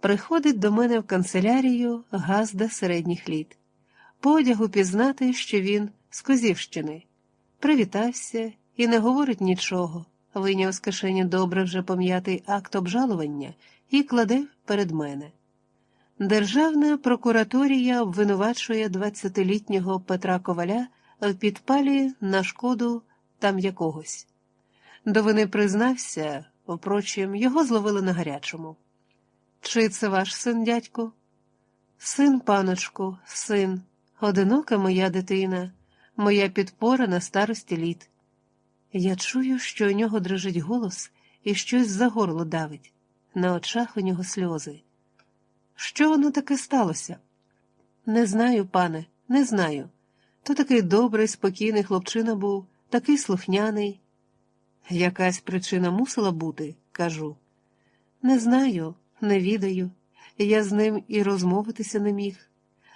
Приходить до мене в канцелярію газда середніх літ. По одягу пізнати, що він з Козівщини. Привітався і не говорить нічого, вийняв з кишені добре вже пом'ятий акт обжалування і кладе перед мене. Державна прокураторія обвинувачує 20-літнього Петра Коваля в підпалі на шкоду там якогось. До вини признався, впрочем, його зловили на гарячому. Чи це ваш син, дядьку? Син, паночку, син, одинока моя дитина, моя підпора на старості літ. Я чую, що у нього дрижить голос і щось за горло давить. На очах у нього сльози. Що воно таке сталося? Не знаю, пане, не знаю. То такий добрий, спокійний хлопчина був, такий слухняний. Якась причина мусила бути, кажу. Не знаю, не відаю. Я з ним і розмовитися не міг.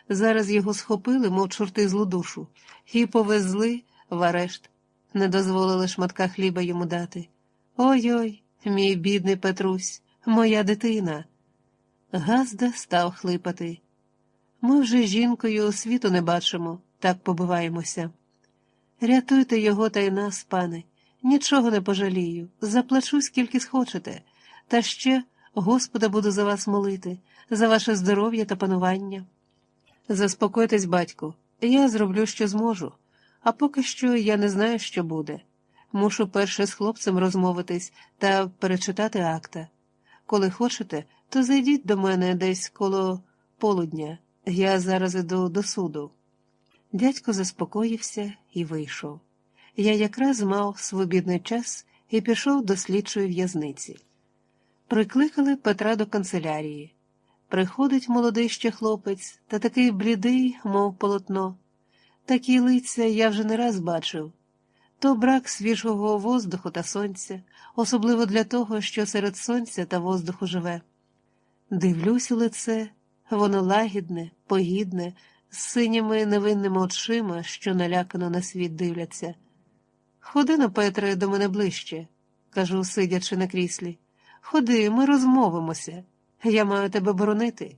Зараз його схопили, мов чорти злу душу, і повезли в арешт. Не дозволили шматка хліба йому дати. Ой-ой, мій бідний Петрусь, моя дитина. Газда став хлипати. Ми вже жінкою світу не бачимо, так побиваємося. Рятуйте його та й нас, пане, нічого не пожалію, заплачу, скільки схочете, та ще Господа буду за вас молити, за ваше здоров'я та панування. Заспокойтесь, батьку, я зроблю, що зможу, а поки що я не знаю, що буде. Мушу перше з хлопцем розмовитись та перечитати акта. Коли хочете, то зайдіть до мене десь коло полудня. Я зараз іду до суду. Дядько заспокоївся і вийшов. Я якраз мав свобідний час і пішов до слідчої в'язниці. Прикликали Петра до канцелярії. Приходить молодий ще хлопець, та такий блідий, мов полотно. Такі лиця я вже не раз бачив. То брак свіжого воздуху та сонця, особливо для того, що серед сонця та воздуху живе. Дивлюсь у лице, воно лагідне, погідне, з синіми невинними очима, що налякано на світ дивляться. Ходи на Петре до мене ближче, кажу, сидячи на кріслі. Ходи, ми розмовимося. Я маю тебе боронити.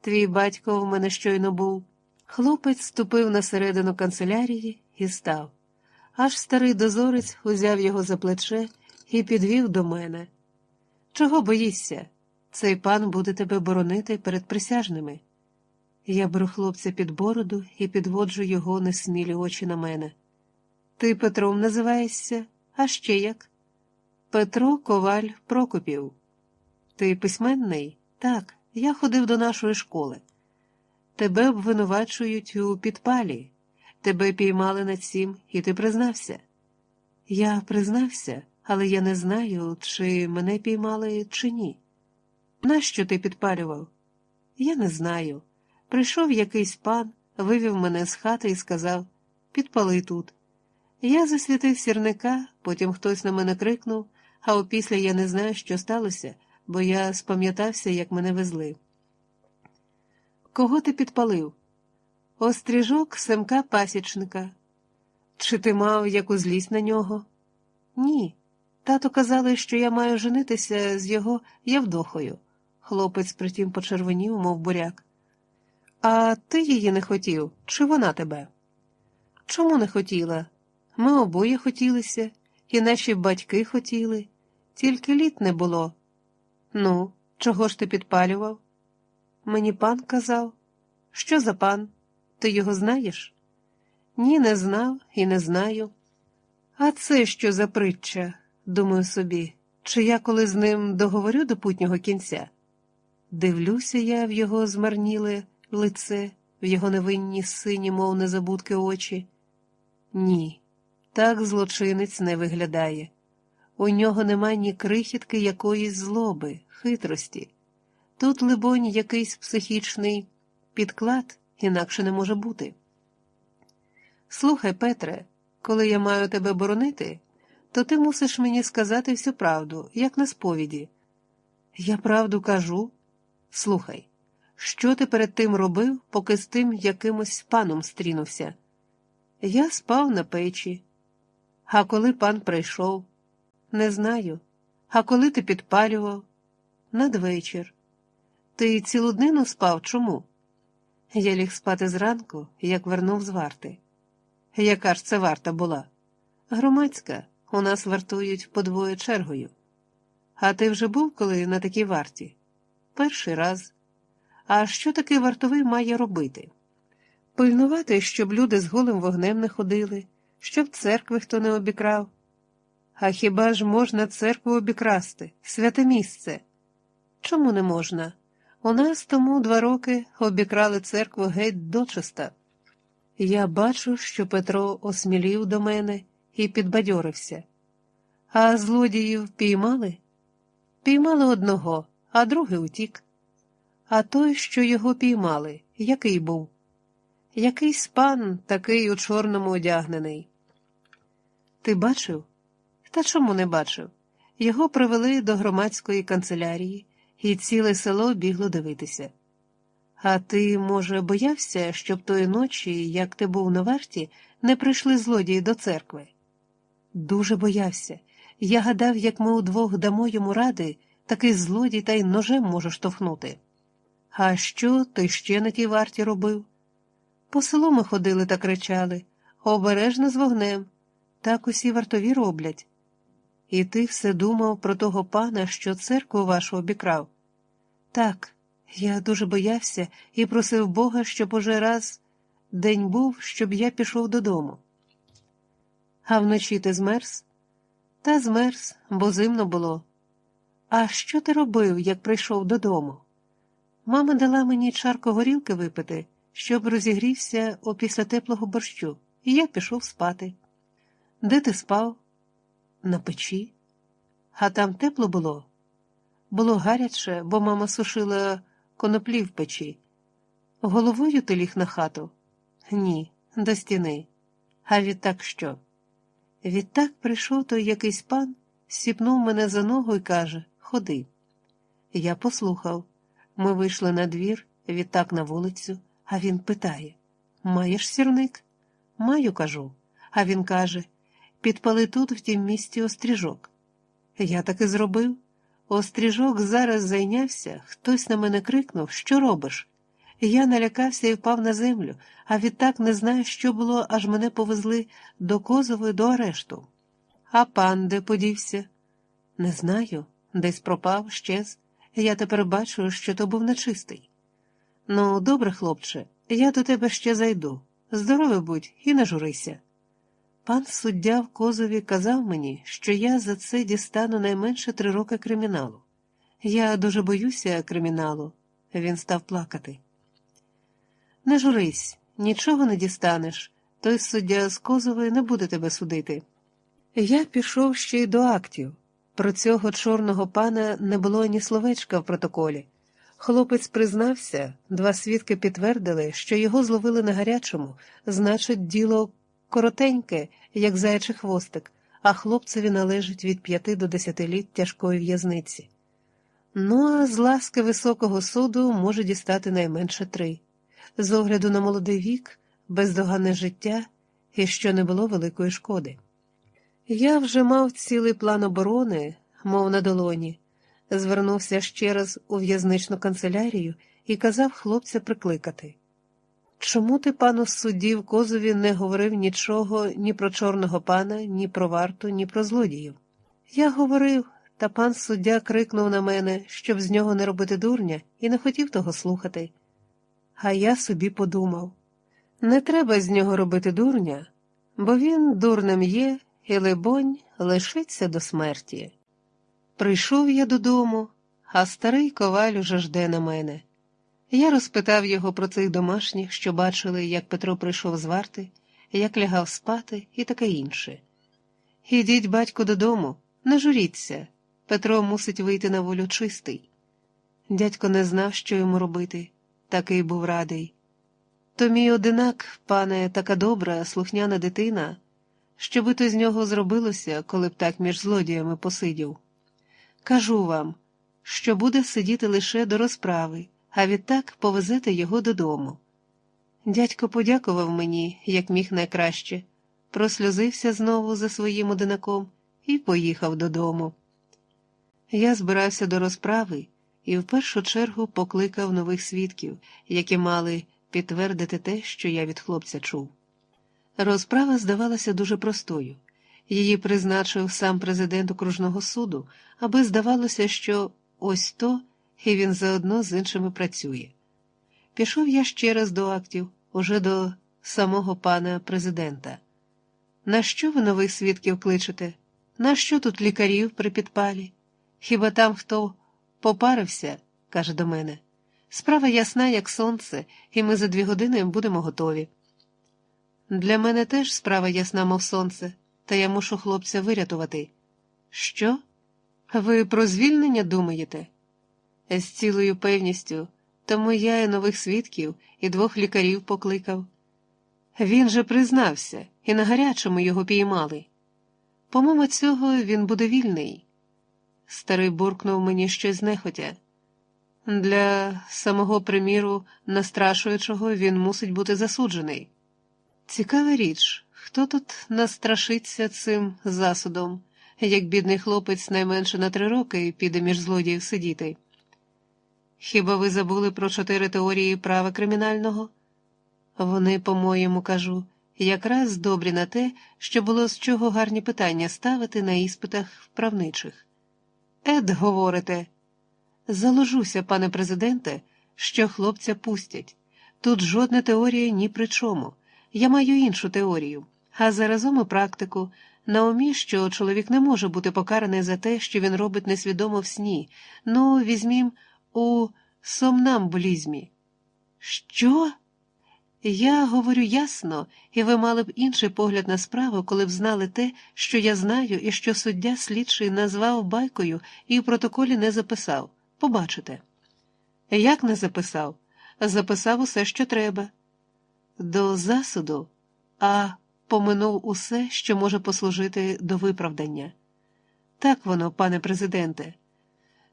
Твій батько в мене щойно був. Хлопець ступив на середину канцелярії і став. Аж старий дозорець узяв його за плече і підвів до мене. Чого боїшся? Цей пан буде тебе боронити перед присяжними. Я беру хлопця під бороду і підводжу його несмілі очі на мене. Ти Петром називаєшся, а ще як? Петро Коваль Прокопів. Ти письменний? Так, я ходив до нашої школи. Тебе обвинувачують у підпалі, тебе піймали на цім, і ти признався. Я признався, але я не знаю, чи мене піймали, чи ні. Нащо ти підпалював? Я не знаю. Прийшов якийсь пан, вивів мене з хати і сказав підпали тут. Я засвітив сірника, потім хтось на мене крикнув, а опісля я не знаю, що сталося, бо я спам'ятався, як мене везли. Кого ти підпалив? Остріжок Семка пасічника. Чи ти мав яку злість на нього? Ні. Тато казали, що я маю женитися з його Явдохою. Хлопець притім почервонів, мов буряк. А ти її не хотів, чи вона тебе? Чому не хотіла? Ми обоє хотілися, і наші батьки хотіли, тільки літ не було. Ну, чого ж ти підпалював? Мені пан казав. Що за пан? Ти його знаєш? Ні, не знав і не знаю. А це що за притча, думаю собі, чи я коли з ним договорю до путнього кінця? Дивлюся я в його змарніле лице, в його невинні сині, мов незабудки очі. Ні, так злочинець не виглядає. У нього нема ні крихітки якоїсь злоби, хитрості. Тут, либонь, якийсь психічний підклад інакше не може бути. Слухай, Петре, коли я маю тебе боронити, то ти мусиш мені сказати всю правду, як на сповіді. Я правду кажу. Слухай, що ти перед тим робив, поки з тим якимось паном стрінувся? Я спав на печі. А коли пан прийшов, не знаю. А коли ти підпалював? Надвечір. Ти цілу днину спав чому? Я ліг спати зранку, як вернув з варти. Яка ж це варта була? Громадська, у нас вартують подвоє чергою. А ти вже був коли на такій варті? Перший раз. А що таки вартовий має робити? Пильнувати, щоб люди з голим вогнем не ходили, щоб церкви хто не обікрав. А хіба ж можна церкву обікрасти, святе місце? Чому не можна? У нас тому два роки обікрали церкву геть дочиста. Я бачу, що Петро осмілів до мене і підбадьорився. А злодіїв піймали? Піймали одного, а другий утік. А той, що його піймали, який був? Якийсь пан такий у чорному одягнений. Ти бачив? Та чому не бачив? Його привели до громадської канцелярії, і ціле село бігло дивитися. А ти, може, боявся, щоб тої ночі, як ти був на варті, не прийшли злодії до церкви? Дуже боявся. Я гадав, як ми удвох дамо йому ради, такий злодій та й ножем може штовхнути. А що ти ще на тій варті робив? По селу ми ходили та кричали обережно з вогнем. Так усі вартові роблять. І ти все думав про того пана, що церкву вашу обікрав? Так, я дуже боявся і просив Бога, щоб уже раз день був, щоб я пішов додому. А вночі ти змерз? Та змерз, бо зимно було. А що ти робив, як прийшов додому? Мама дала мені чарку горілки випити, щоб розігрівся опісля теплого борщу, і я пішов спати. Де ти спав? На печі. А там тепло було? Було гаряче, бо мама сушила коноплі в печі. Головою ти ліг на хату? Ні, до стіни. А відтак що? Відтак прийшов той якийсь пан, сіпнув мене за ногу і каже Ходи. Я послухав. Ми вийшли на двір, відтак на вулицю, а він питає Маєш сірник? Маю, кажу. А він каже Підпали тут, в тім місті, остріжок. Я таки зробив. Остріжок зараз зайнявся, хтось на мене крикнув Що робиш? Я налякався і впав на землю, а відтак не знаю, що було, аж мене повезли до Козової до арешту. А пан де подівся? Не знаю, десь пропав, щез. Я тепер бачу, що то був нечистий. Ну, добре, хлопче, я до тебе ще зайду. Здоровий будь і не журися. Пан суддя в Козові казав мені, що я за це дістану найменше три роки криміналу. Я дуже боюся криміналу. Він став плакати. Не журись, нічого не дістанеш. Той суддя з Козової не буде тебе судити. Я пішов ще й до актів. Про цього чорного пана не було ні словечка в протоколі. Хлопець признався, два свідки підтвердили, що його зловили на гарячому, значить, діло коротеньке, як заячий хвостик, а хлопцеві належить від п'яти до десяти літ тяжкої в'язниці. Ну, а з ласки високого суду може дістати найменше три. З огляду на молодий вік, бездоганне життя і що не було великої шкоди. Я вже мав цілий план оборони, мов на долоні, звернувся ще раз у в'язничну канцелярію і казав хлопця прикликати. Чому ти, пану судді в Козові, не говорив нічого ні про чорного пана, ні про варту, ні про злодіїв? Я говорив, та пан суддя крикнув на мене, щоб з нього не робити дурня, і не хотів того слухати. А я собі подумав не треба з нього робити дурня, бо він дурним є і, либонь, лишиться до смерті. Прийшов я додому, а старий коваль уже жде на мене. Я розпитав його про цих домашніх, що бачили, як Петро прийшов з варти, як лягав спати і таке інше. Ідіть, батько, додому, не журіться. Петро мусить вийти на волю чистий. Дядько не знав, що йому робити, такий був радий. То мій одинак, пане, така добра, слухняна дитина, що би то з нього зробилося, коли б так між злодіями посидів. Кажу вам, що буде сидіти лише до розправи а відтак повезете його додому. Дядько подякував мені, як міг найкраще, прослюзився знову за своїм одинаком і поїхав додому. Я збирався до розправи і в першу чергу покликав нових свідків, які мали підтвердити те, що я від хлопця чув. Розправа здавалася дуже простою. Її призначив сам президент окружного суду, аби здавалося, що ось то, і він заодно з іншими працює. Пішов я ще раз до актів, уже до самого пана президента. На що ви нових свідків кличете? На що тут лікарів при підпалі? Хіба там хто попарився, каже до мене. Справа ясна, як сонце, і ми за дві години будемо готові. Для мене теж справа ясна, мов сонце, та я мушу хлопця вирятувати. Що? Ви про звільнення думаєте? З цілою певністю, тому я і нових свідків, і двох лікарів покликав. Він же признався, і на гарячому його піймали. Помимо цього, він буде вільний. Старий буркнув мені щось знехотя. Для самого приміру настрашуючого він мусить бути засуджений. Цікава річ, хто тут настрашиться цим засудом, як бідний хлопець найменше на три роки піде між злодіїв сидіти. Хіба ви забули про чотири теорії права кримінального? Вони, по-моєму, кажу, якраз добрі на те, що було з чого гарні питання ставити на іспитах вправничих. Ед, говорите, заложуся, пане президенте, що хлопця пустять. Тут жодна теорія ні при чому. Я маю іншу теорію, а заразом і практику. На умі, що чоловік не може бути покараний за те, що він робить несвідомо в сні. Ну, візьмім у сомнамбулізмі. Що? Я говорю ясно, і ви мали б інший погляд на справу, коли б знали те, що я знаю, і що суддя слідчий назвав байкою і в протоколі не записав. Побачите. Як не записав? Записав усе, що треба. До засуду, а поминув усе, що може послужити до виправдання. Так воно, пане президенте.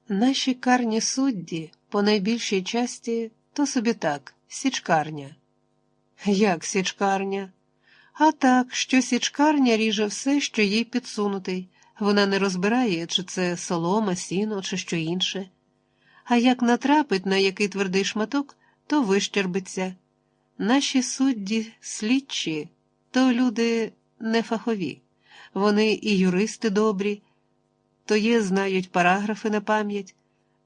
Наші карні судді по найбільшій часті то собі так, січкарня. Як січкарня? А так, що січкарня ріже все, що їй підсунутий. Вона не розбирає, чи це солома, сіно, чи що інше. А як натрапить на який твердий шматок, то вищербиться. Наші судді слідчі, то люди не фахові. Вони і юристи добрі, то є, знають параграфи на пам'ять,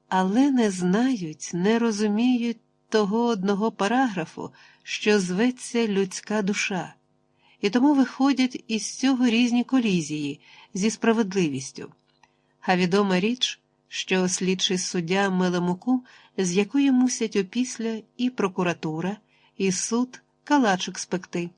але не знають, не розуміють того одного параграфу, що зветься людська душа, і тому виходять із цього різні колізії зі справедливістю. А відома річ, що слідчий суддя Мелемуку, з якої мусять опісля і прокуратура, і суд калачик спекти.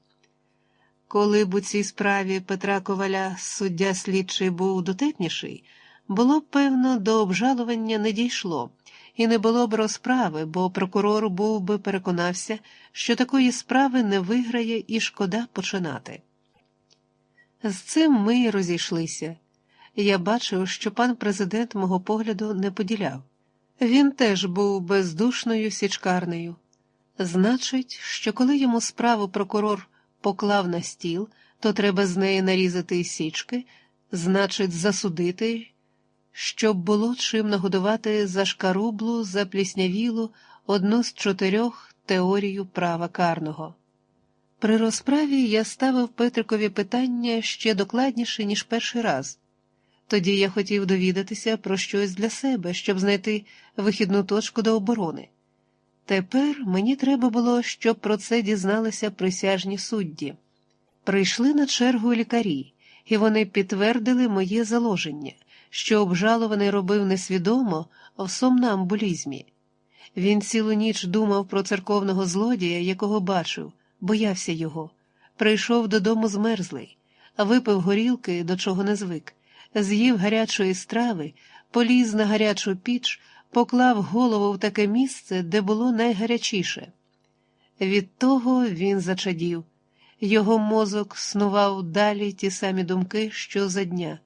Коли б у цій справі Петра Коваля суддя слідчий був дотепніший, було б, певно, до обжалування не дійшло, і не було б розправи, бо прокурор був би переконався, що такої справи не виграє і шкода починати. З цим ми й розійшлися. Я бачив, що пан президент мого погляду не поділяв. Він теж був бездушною січкарнею. Значить, що коли йому справу прокурор поклав на стіл, то треба з неї нарізати січки, значить, засудити, щоб було чим нагодувати за шкарублу, запліснявілу одну з чотирьох теорію права карного. При розправі я ставив Петрикові питання ще докладніше, ніж перший раз. Тоді я хотів довідатися про щось для себе, щоб знайти вихідну точку до оборони. Тепер мені треба було, щоб про це дізналися присяжні судді. Прийшли на чергу лікарі, і вони підтвердили моє заложення, що обжалований робив несвідомо в сомнамбулізмі. Він цілу ніч думав про церковного злодія, якого бачив, боявся його. Прийшов додому змерзлий, випив горілки, до чого не звик, з'їв гарячої страви, поліз на гарячу піч поклав голову в таке місце, де було найгарячіше. Від того він зачадів, його мозок снував далі ті самі думки, що за дня.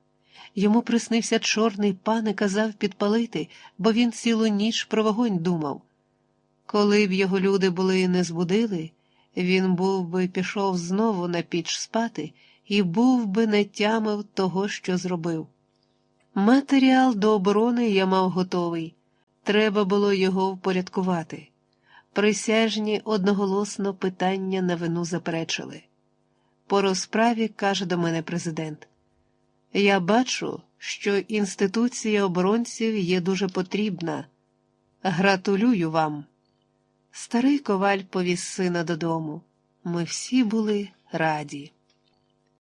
Йому приснився чорний пан і казав підпалити, бо він цілу ніч про вогонь думав. Коли б його люди були не збудили, він був би пішов знову на піч спати і був би не тямив того, що зробив. Матеріал до оборони я мав готовий. Треба було його впорядкувати. Присяжні одноголосно питання на вину заперечили. По розправі каже до мене президент: Я бачу, що інституція оборонців є дуже потрібна. Гратулюю вам. Старий коваль повіз сина додому. Ми всі були раді.